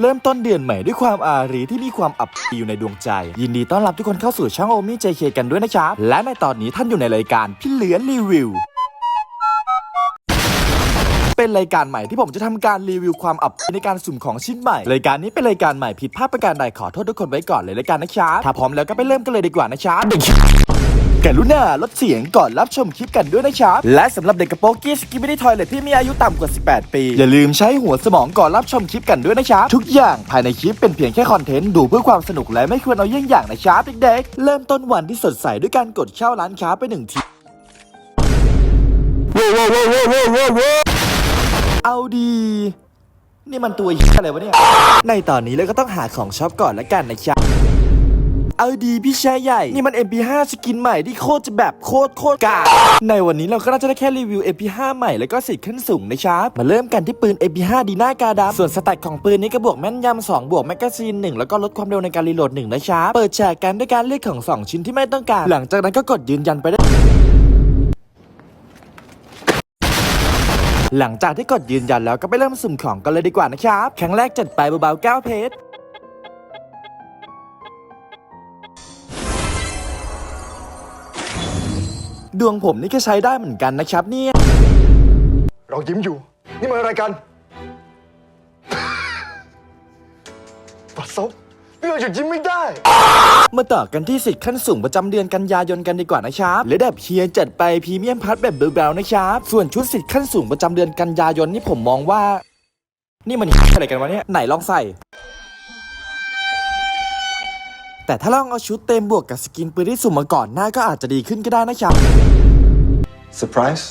เริ่มต้นเดือนใหม่ด้วยความอารีที่มีความอับอยู่ในดวงใจ ยินดีต้อนรับทุกคนเข้าสู่ช่องโอมี่เจเคกันด้วยนะครับ และในตอนนี้ท่านอยู่ในรายการพี่เหลือนรีวิว เป็นรายการใหม่ที่ผมจะทำการรีวิวความอับในการสุ่มของชิ้นใหม่ รายการนี้เป็นรายการใหม่ผิดพลาดประการใดขอโทษทุกคนไว้ก่อนเลยรายการนะครับถ้าพร้อมแล้วก็ไปเริ่มกันเลยดีกว่านะครับ กกรุณาลดเสียงก่อนรับชมคลิปกันด้วยนะครับ และสำหรับเด็กกระโปรงกี้สกิมไม่ได้ทอยเลทที่มีอายุต่ำกว่า 18 ปี อย่าลืมใช้หัวสมองก่อนรับชมคลิปกันด้วยนะครับ ทุกอย่างภายในคลิปเป็นเพียงแค่คอนเทนต์ดูเพื่อความสนุกและไม่ควรเอาเยี่ยงอย่างนะครับเด็กๆเริ่มต้นวันที่สดใสด้วยการกดเข้าร้านค้าไปหนึ่งทีเอาดีนี่มันตัวอะไรวะเนี่ยในตอนนี้เราก็ต้องหาของช็อปก่อนละกันนะครับ เอาดีพี่ชายใหญ่ นี่มัน MP5 สกินใหม่ที่โคตรจะแบบโคตรโคตรกากในวันนี้เราก็น่าจะได้แค่รีวิว MP5 ใหม่แล้วก็สิทธิ์ขึ้นสูงนะครับมาเริ่มกันที่ปืน MP5 ดีน่ากาดำส่วนสแตทของปืนนี้ก็บวกแม่นยำ2บวกแมกกาซีน1แล้วก็ลดความเร็วในการรีโหลด1นะครับเปิดแชร์กันด้วยการเลือกของ 2 ชิ้นที่ไม่ต้องการ หลังจากนั้นก็กดยืนยันไปได้หลังจากที่กดยืนยันแล้วก็ไปเริ่มสุ่มของกันเลยดีกว่านะครับ ครั้งแรกจัดไปเบาๆ9เพจ ดวงผมนี่ก็ใช้ได้เหมือนกันนะครับเนี่ยเรายิ้มอยู่ นี่มันอะไรกันปัดซบนี่เราหยุดยิ้มไม่ได้ มาต่อกันที่สิทธิ์ขั้นสูงประจำเดือนกันยายนกันดีกว่านะครับและแบบเฮียจัดไปพรีเมียมพัทแบบเบาๆนะครับ ส่วนชุดสิทธิ์ขั้นสูงประจำเดือนกันยายนนี่ผมมองว่า นี่มันอะไรกันวะเนี่ยไหนลองใส่ แต่ถ้าลองเอาชุดเต็มบวกกับสกินปืนที่สุ่มมาก่อนหน้าก็อาจจะดีขึ้นก็ได้นะครับเซอร์ไพรส์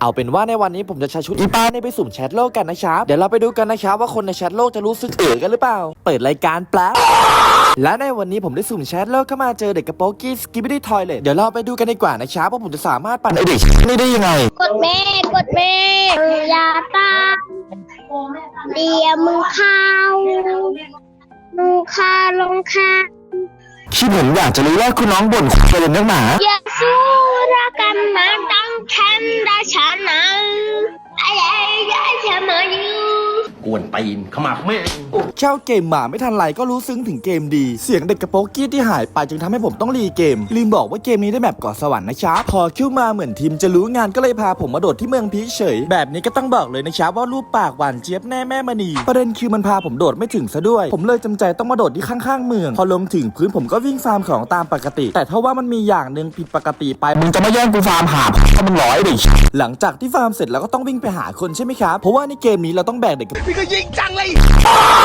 เอาเป็นว่าในวันนี้ผมจะใช้ชุดอีป้าเนี่ยไปสุ่มแชทโลกกันนะครับ เดี๋ยวเราไปดูกันนะครับว่าคนในแชทโลกจะรู้สึกเอ๋อกันหรือเปล่า เปิดรายการแป๊บและในวันนี้ผมได้สุ่มแชทโลกเข้ามาเจอเด็กกระโปรงกี้สกิบบี้ทอยเลทเดี๋ยวเราไปดูกันดีกว่านะครับว่าผมจะสามารถปั่นไอเด็กนี่ได้ยังไง กดเมฆกดเมฆอย่าตามเดี๋ยวมึงเข้า ลงคาลงคาที่ผมอยากจะรู้ว่าคุณน้องบ่นไปเลยนักหนาอย่าสู้รักกันมาตั้งแคนได้ชนะไอ้ไอ้ไอ้เสมออยู่ วนตีนขมับแม่เจ้าเกมหมาไม่ทันไรก็รู้ซึ้งถึงเกมดี เสียงเด็กกระโปงกี้ที่หายไปจึงทำให้ผมต้องรีเกม ลืมบอกว่าเกมนี้ได้แบบกาะสวรรค์นะครับพอคิวมาเหมือนทีมจะรู้งานก็เลยพาผมมาโดดที่เมืองพีเฉย แบบนี้ก็ต้องบอกเลยนะครับว่ารูปปากหวานเจี๊ยบแน่แม่มณีประเด็นคือมันพาผมโดดไม่ถึงซะด้วย ผมเลยจำใจต้องมาโดดที่ข้างๆเมือง พอลงถึงพื้นผมก็วิ่งฟาร์มของตามปกติ แต่ถ้าว่ามันมีอย่างหนึ่งผิดปกติไปมึงจะมาแย่งกูฟาร์มหาถ้ามันร้อยดิหลังจากที่ฟาร์มเสร็จแล้วก็ต้องวิ่งไปหาคนใช่ไหมครับเพราะว่าในเกมนี้เราต้องแบกเด็กกับพี่ก็ยิงจังเลย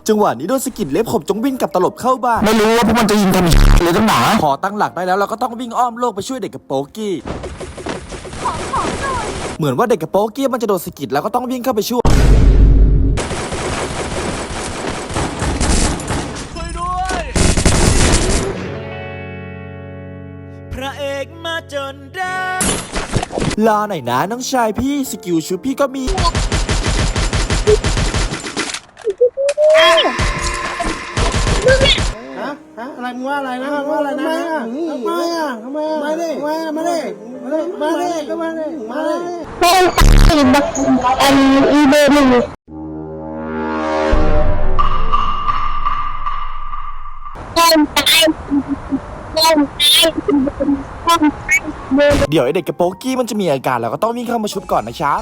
จังหวะนี้โดนสะกิดเล็บขบจงวิ่งกลับตลบเข้าบ้านไม่รู้ว่าพวกมันจะยิงทำไมเลยตั้งหนาพอตั้งหลักได้แล้วเราก็ต้องวิ่งอ้อมโลกไปช่วยเด็กกับโป๊กี้ เหมือนว่าเด็กกับโป๊กี้มันจะโดนสะกิดแล้วก็ต้องวิ่งเข้าไปช่วยพระเอกมาจนได้รอหน่อยนะน้องชายพี่สกิลชุดพี่ก็มี อะไรมึงว่าอะไรนะมึงว่าอะไรนะทำไมอะทำไมอะมาดิมามาดิมาดิมาดิก็มาดิมาดิเป็นตีบักอันอีเบอร์หนึ่งเล่นตายเล่นตายเล่นตายเดี๋ยวไอเด็กกับโป๊กี้มันจะมีอาการเราก็ต้องวิ่งเข้ามาชุบก่อนนะครับ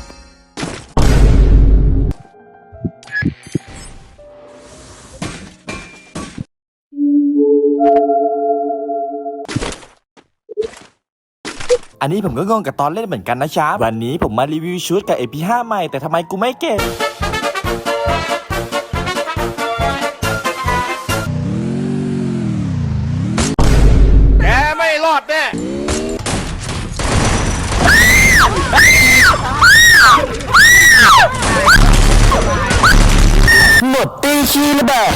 อันนี้ผมก็งงกับตอนเล่นเหมือนกันนะครับ วันนี้ผมมารีวิวชุดกับ AP5 ใหม่แต่ทำไมกูไม่เก่งแกไม่รอดแน่หมดตีชีระเบิด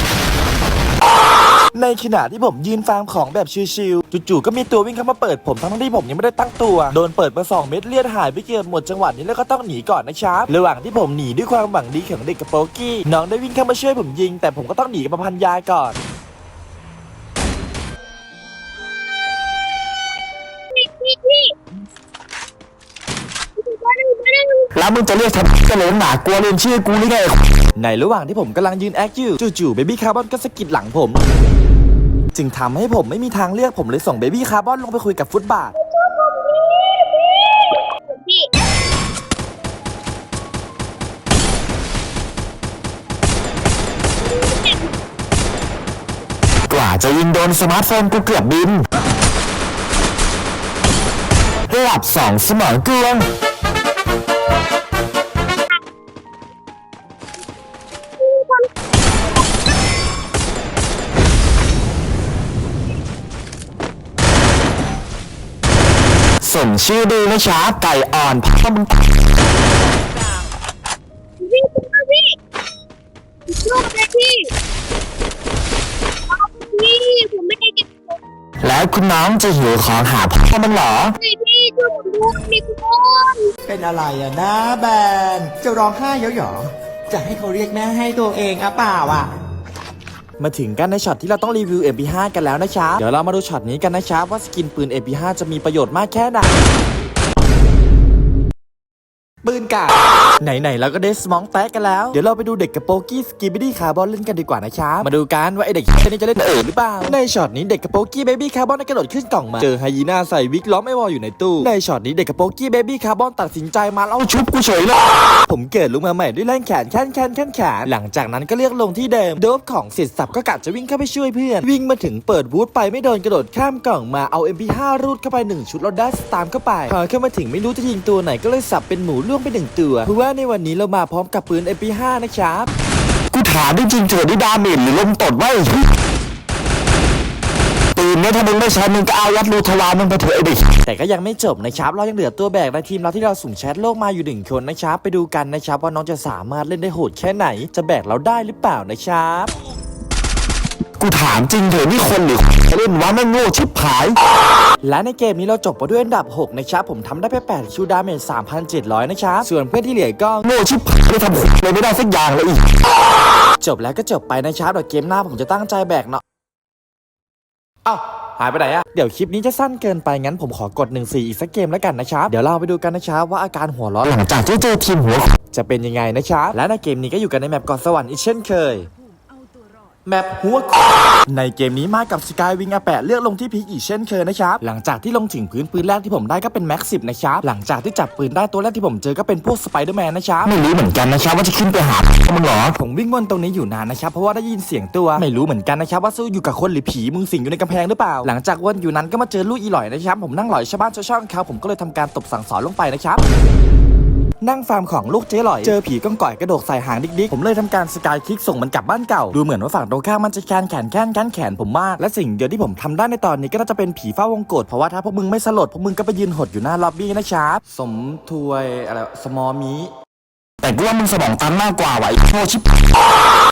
ในขณะที่ผมยืนฟาร์มของแบบชิวๆจู่ๆก็มีตัววิ่งเข้ามาเปิดผมทั้งที่ผมยังไม่ได้ตั้งตัว โดนเปิดมาสองเม็ดเลือดหายไปเกือบหมดจังหวะนี้แล้วก็ต้องหนีก่อนนะครับระหว่างที่ผมหนีด้วยความหวังดีของเด็กกับโปกี้น้องได้วิ่งเข้ามาช่วยผมยิง แต่ผมก็ต้องหนีกับพันยาก่อนแล้วมึงจะเรียกฉันเลยตั้งหนากลัวเรียนชื่อกูหรือไง ในระหว่างที่ผมกำลังยืนแอคอยู่จู่ๆเบบี้คาร์บอนก็สะกิดหลังผม จึงทำให้ผมไม่มีทางเลือกผมเลยส่งเบบี้คาร์บอนลงไปคุยกับฟุตบาทกว่าจะยิงโดนสมาร์ทโฟนกูเกือบบินระดับสองสมองเกลือง มชื่อดีนะช้าไก่อ่อนพ่อมึงพี่พี่ลูกเลยพี่พี่ผมไม่ได้ก็บของแล้วคุณน้องจะหิวของหาพ่อมึงเหรอเลยพี่ช่วยผมด้วยมีคนเป็นอะไรอะนะแบนจะร้องไห้เยอะหรอจะให้เขาเรียกแม่ให้ตัวเองอะเปล่าอะ มาถึงกันในช็อตที่เราต้องรีวิว MP5 กันแล้วนะครับ เดี๋ยวเรามาดูช็อตนี้กันนะครับว่าสกินปืน MP5 จะมีประโยชน์มากแค่ไหน ปืนกาไหนๆเราก็เดสมองแตกกันแล้ว เดี๋ยวเราไปดูเด็กกับโปกี้สกีบิดี้คาร์บอนเล่นกันดีกว่านะครับ มาดูกันว่าไอเด็กคนนี้จะเล่นเอ๋อหรือเปล่า ในช็อตนี้เด็กกับโปกี้เบบี้คาร์บอนได้กระโดดขึ้นกล่องมา เจอไฮยีน่าใส่วิกล้อมไอวอลอยู่ในตู้ ในช็อตนี้เด็กกับโปกี้เบบี้คาร์บอนตัดสินใจมาแล้วชุบกูเฉยเลย ผมเกิดลุกมาใหม่ด้วยแรงแขนแค้นแค้นแค้นแขนหลังจากนั้นก็เรียกลงที่เดิม โดบของเสร็จสับก็กะจะวิ่งเข้าไปช่วยเพื่อน วิ่งมาถึงเปิดบูธไปไม่โดนกระโดดข้ามกล่องมาเอา MP5 รูดเข้าไปหนึ่งชุดแล้วได้สตามเข้าไปพอเข้ามาถึงไม่รู้จะยิงตัวไหนก็เลยสับเป็นหมูล่วงไปหนึ่งตัว เพราะว่าในวันนี้เรามาพร้อมกับปืน MP5 นะครับ กูถามได้จริงเถอะนี่ดาเมจหรือลมตดวะไอ้เหี้ยปืนเนี่ยถ้ามึงไม่ใช้มึงก็เอายัดรูทวารมึงไปเถอะไอ้เด็กแต่ก็ยังไม่จบนะครับ เรายังเหลือตัวแบกในทีมเราที่เราสุ่มแชทโลกมาอยู่หนึ่งคนนะครับ ไปดูกันนะครับว่าน้องจะสามารถเล่นได้โหดแค่ไหน จะแบกเราได้หรือเปล่านะครับ กูถามจริงเถอะนี่คนหรือเล่นวะแม่งโง่ชิบหาย และในเกมนี้เราจบมาด้วยอันดับ 6 นะครับ ผมทำได้ไป 8 คิวดาเมจ 3,700 นะครับ ส่วนเพื่อนที่เหลือก็โง่ชิบหายไม่ทำอะไรไม่ได้สักอย่างเลยอีก จบแล้วก็จบไปนะครับเดี๋ยวเกมหน้าผมจะตั้งใจแบกเนาะเอ้าหายไปไหนอะเดี๋ยวคลิปนี้จะสั้นเกินไปงั้นผมขอกด1 4อีกสักเกมแล้วกันนะครับ เดี๋ยวเราไปดูกันนะครับว่าอาการหัวร้อนหลังจากที่เจอทีมหัว จะเป็นยังไงนะครับ และในเกมนี้ก็อยู่กันในแมปเกาะสวรรค์อีกเช่นเคย แมปหัวในเกมนี้มากับสกายวิงอาแปะเลือกลงที่พีคอีกเช่นเคยนะครับ หลังจากที่ลงถึงพื้นปืนแรกที่ผมได้ก็เป็นแม็กสิบนะครับ หลังจากที่จับปืนได้ตัวแรกที่ผมเจอก็เป็นพวกสไปเดอร์แมนนะครับ ไม่รู้เหมือนกันนะครับว่าจะขึ้นไปหาพ่อมึงเหรอ ผมวิ่งวนตรงนี้อยู่นานนะครับ เพราะว่าได้ยินเสียงตัว ไม่รู้เหมือนกันนะครับว่าสู้อยู่กับคนหรือผีมึงสิงอยู่ในกำแพงหรือเปล่า หลังจากวนอยู่นั้นก็มาเจอลูกอีหลอยนะครับ ผมนั่งหลอยชาวบ้านชาวช่องเขาผมก็เลยทำการตบสั่งสอนลงไปนะครับ นั่งฟาร์มของลูกเจ๊หลอย เจอผีก้องก่อยกระโดดใส่หางดิกๆ ผมเลยทำการสกายคลิกส่งมันกลับบ้านเก่า ดูเหมือนว่าฝั่งตรงข้ามมันจะแคนแขนแค้นแค้นแขนผมมาก และสิ่งเดียวที่ผมทำได้ในตอนนี้ก็น่าจะเป็นผีเฝ้าวงกฏเพราะว่าถ้าพวกมึงไม่สลดพวกมึงก็ไปยืนหดอยู่หน้าล็อบบี้นะครับสมถวยอะไรสมอมีแต่กูว่ามึงสมองตันมากกว่าไอ้โชชิบ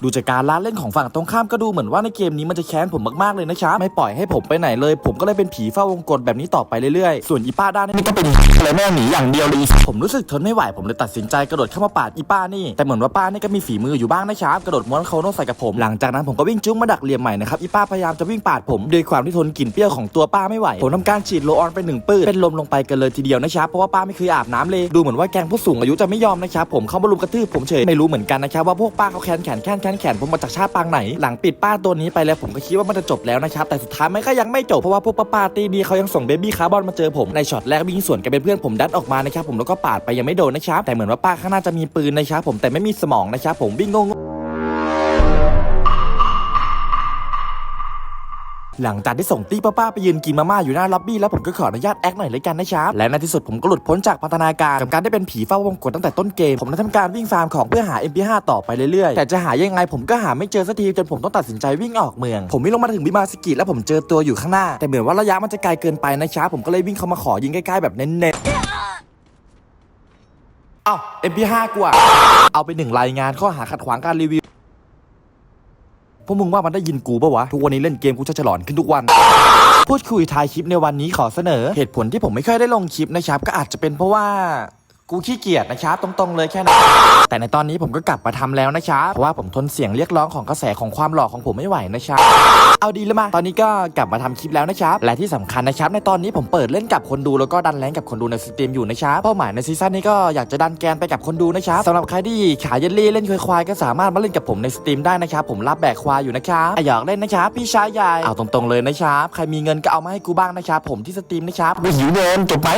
ดูจากการล่าเล่นของฝั่งตรงข้ามก็ดูเหมือนว่าในเกมนี้มันจะแค้นผมมากๆเลยนะครับไม่ปล่อยให้ผมไปไหนเลย ผมก็เลยเป็นผีเฝ้าวงกฏแบบนี้ต่อไปเรื่อยๆ ส่วนอีป้าด้านนี่ก็เป็นอะไรแม่หนีอย่างเดียวเลยผมรู้สึกทนไม่ไหวผมเลยตัดสินใจกระโดดเข้ามาปาดอีป้านี่แต่เหมือนว่าป้านี่ก็มีฝีมืออยู่บ้างนะครับกระโดดม้วนโคโนใส่กับผมหลังจากนั้นผมก็วิ่งจุ้งมาดักเหลี่ยมใหม่นะครับอีป้าพยายามจะวิ่งปาดผมด้วยความที่ทนกลิ่นเปรี้ยวของตัวป้าไม่ไหวผมทำการฉีดโลออนไปหนึ่งปื้ดเป็นลมลงไปกันเลยทีเดียวนะครับเพราะว่าป้าไม่เคยอาบน้ำเลยดูเหมือนว่าแกงผู้สูงอายุจะไม่ยอมนะครับผมเข้ามาลุมกระทืบผมเฉยไม่รู้เหมือนกันนะครับว่าพวกป้าเขาแค้นแขนแค้นแคนแขนผมมาจากชาติปางไหน หลังปิดป้าตัวนี้ไปแล้วผมก็คิดว่ามันจะจบแล้วนะครับแต่สุดท้ายมันก็ยังไม่จบเพราะว่าพวกป้าๆตีดีเขายังส่งเบบี้คาร์บอนมาเจอผมในช็อตแรกวิ่งสวนกันเป็นเพื่อนผมดันออกมานะครับผมแล้วก็ปาดไปยังไม่โดนนะครับแต่เหมือนว่าป้าข้างหน้าจะมีปืนนะครับผมแต่ไม่มีสมองนะครับผมวิ่งงง หลังจากที่ส่งตี้ป้าๆไปยืนกินมาม่าอยู่หน้าล็อบบี้แล้วผมก็ขออนุญาตแอคหน่อยเลยกันนะครับและในที่สุดผมก็หลุดพ้นจากพัฒนาการกับการได้เป็นผีเฝ้าวงกฏตั้งแต่ต้นเกมผมได้ทำการวิ่งฟาร์มของเพื่อหา MP5 ต่อไปเรื่อยๆ แต่จะหายังไงผมก็หาไม่เจอสักทีจนผมต้องตัดสินใจวิ่งออกเมือง ผมวิ่งลงมาถึงบิมาสกิแล้วผมเจอตัวอยู่ข้างหน้า แต่เหมือนว่าระยะมันจะไกลเกินไปนะครับผมก็เลยวิ่งเข้ามาขอยิงใกล้ๆแบบเน้นๆเอ้า MP5 กูอะเอาไปหนึ่งรายงานข้อหาขัดขวางการรีวิว พวกมึงว่ามันได้ยินกูปะวะ ทุกวันนี้เล่นเกมกูจะฉลอนขึ้นทุกวัน พูดคุยทายคลิปในวันนี้ขอเสนอ เหตุผลที่ผมไม่ค่อยได้ลงคลิปนะครับก็อาจจะเป็นเพราะว่า กูขี้เกียจนะครับตรงๆเลยแค่นั้นแต่ในตอนนี้ผมก็กลับมาทำแล้วนะครับเพราะว่าผมทนเสียงเรียกร้องของกระแสของความหล่อของผมไม่ไหวนะครับเอาดีแล้วมาตอนนี้ก็กลับมาทำคลิปแล้วนะครับและที่สำคัญนะครับ ในตอนนี้ผมเปิดเล่นกับคนดูแล้วก็ดันแรงกับคนดูในสตรีมอยู่นะครับเป้าหมายในซีซั่นนี้ก็อยากจะดันแกนไปกับคนดูนะครับสำหรับใครที่ขายเยลลี่เล่นควายก็สามารถมาเล่นกับผมในสตรีมได้นะครับผมรับแบกควายอยู่นะครับอะอยากเล่นนะครับพี่ชายใหญ่เอาตรงๆเลยนะครับใครมีเงินก็เอามาให้กูบ้างนะครับผมที่สตรีมนะครับไม่หิวเงินจบไป